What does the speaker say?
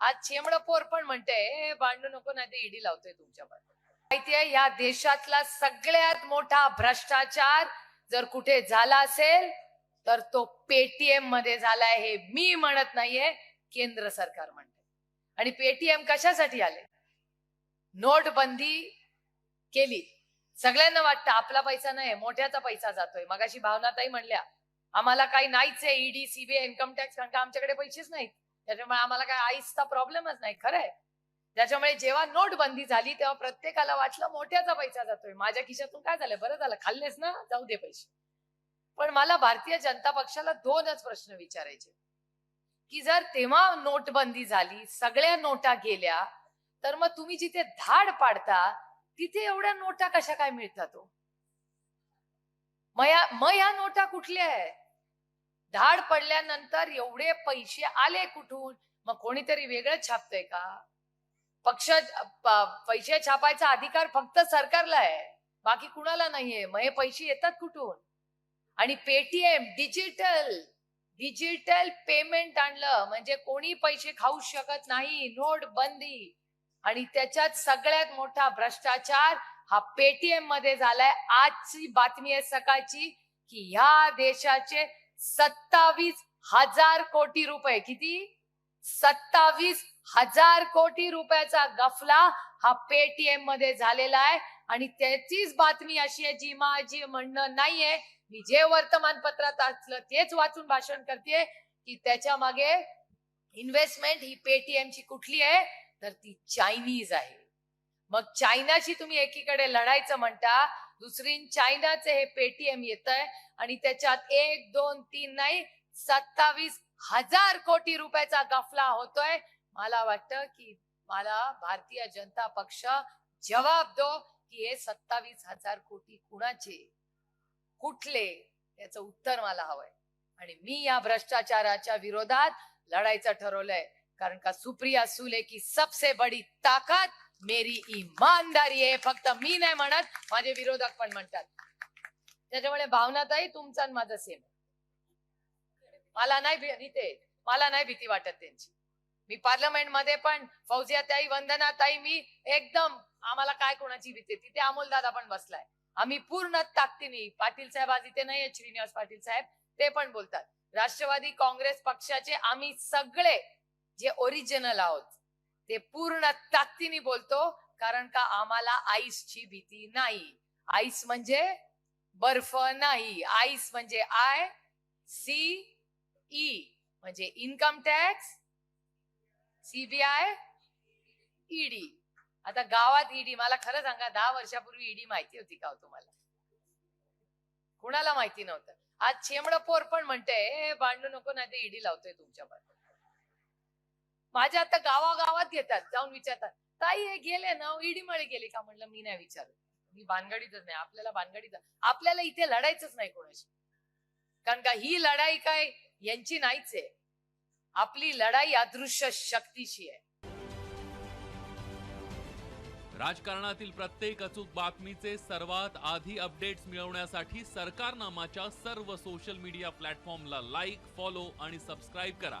आज चेमडपोर पण म्हणते "ए, भांडू नको नाही ते ईडी लावतोय तुमच्यावर. माहितीये या देशातला सगळ्यात मोठा भ्रष्टाचार जर कुठे झाला असेल तर तो पेटीएममध्ये झालाय हे मी म्हणत नाहीये केंद्र सरकार म्हणते. आणि पेटीएम कशासाठी आले? नोटबंदी केली. सगळ्यांना वाटतं आपला पैसा नाही मोठ्याचा पैसा जातोय. मगाशी भावनाताई म्हणल्या आम्हाला काही नाहीच आहे ईडी सीबीआय इन्कम टॅक्स कारण का आमच्याकडे पैसेच नाहीत? त्याच्यामुळे आम्हाला काय आईसचा प्रॉब्लेमच नाही खरंय त्याच्यामुळे जेव्हा नोटबंदी झाली तेव्हा प्रत्येकाला वाटलं मोठ्याचा पैसा जातोय. माझ्या खिशातून काय झालं? बरं झालं खाल्लेस ना? जाऊ दे पैसे. पण मला भारतीय जनता पक्षाला दोनच प्रश्न विचारायचे. की जर तेव्हा नोटबंदी झाली सगळ्या नोटा गेल्या तर मग तुम्ही जिथे धाड पाडता तिथे एवढ्या नोटा कशा काय मिळतात हो? मग या मग या नोटा कुठल्या आहेत धाड पडल्यानंतर एवढे पैसे आले कुठून? मग कोणीतरी वेगळं छापतंय का? पक्ष पैसे छापायचा अधिकार फक्त सरकारला आहे. बाकी कुणाला नाहीये. मग हे पैसे येतात कुठून? आणि पेटीएम डिजिटल डिजिटल पेमेंट आणलं. म्हणजे कोणी पैसे खाऊ शकत नाही. नोट बंदी आणि त्याच्यात सगळ्यात मोठा भ्रष्टाचार हा पेटीएममध्ये झालाय. आजची बातमी आहे सकाळची की ह्या देशाचे सत्तावीस हजार कोटी रुपये. किती? सत्तावीस हजार कोटी रुपयाचा गफला हा पेटीएममध्ये झालेला आहे. आणि त्याचीच बातमी अशी आहे जी माझी म्हणणं नाहीये. मी जे वर्तमानपत्रात असलं तेच वाचून भाषण करते की त्याच्यामागे इन्व्हेस्टमेंट ही पेटीएम ची कुठली आहे? तर ती चायनीज आहे. मग चायनाशी तुम्ही एकीकडे लढायचं म्हणता दुसरी चायनाचे हे पेटीएम येत आहे आणि त्याच्यात एक दोन तीन नाही सत्तावीस हजार कोटी रुपयाचा गफला होतोय. मला वाटतं की मला भारतीय जनता पक्ष जवाब दो की हे सत्तावीस हजार कोटी कुणाचे? कुठले? याचं उत्तर मला हवंय. आणि मी या भ्रष्टाचाराच्या विरोधात लढायचं ठरवलंय. कारण का सुप्रिया सुले की सबसे बडी ताकद मेरी इमानदारी आहे. फक्त मी नाही म्हणत माझे विरोधक पण म्हणतात. त्याच्यामुळे भावनाताई तुमचा आणि माझा सेम मला नाही भीते भीती मला नाही भीती वाटत त्यांची. मी पार्लमेंटमध्ये पण फौजिया ताई वंदना ताई मी एकदम आम्हाला काय कोणाची भीती तिथे अमोल दादा पण बसलाय. आम्ही पूर्ण ताकदीने पाटील साहेब आज इथे नाही श्रीनिवास पाटील साहेब ते पण बोलतात. राष्ट्रवादी काँग्रेस पक्षाचे आम्ही सगळे जे ओरिजिनल आहोत ते पूर्ण ताकदीने बोलतो कारण का आम्हाला आईसची भीती नाही. आईस म्हणजे बर्फ नाही. आईस म्हणजे आय सी ई म्हणजे इन्कम टॅक्स सीबीआय ईडी. आता गावात ईडी मला खरं सांगा दहा वर्षापूर्वी ईडी माहिती होती का हो तुम्हाला? कुणाला माहिती नव्हतं? आज चेमडपोर पण म्हणते "ए, भांडू नको नाही ते ईडी लावतोय तुमच्यावर माझ्या आता गावागावात येतात जाऊन विचारतात. ताई हे गेले ना ईडी मळे गेले का? म्हणलं मी नाही विचारत. मी भानगडीतच नाही आपल्याला भानगडीत आपल्याला इथे लढायचंच नाही कोणाशी. कारण का ही लढाई काय यांची नाहीच आहे. आपली लढाई अदृश्य शक्तीशी आहे. राजकारणातील प्रत्येक अचूक बातमीचे सर्वात आधी अपडेट्स मिळवण्यासाठी सरकारनामाच्या सर्व सोशल मीडिया प्लॅटफॉर्मला लाईक फॉलो आणि सबस्क्राईब करा.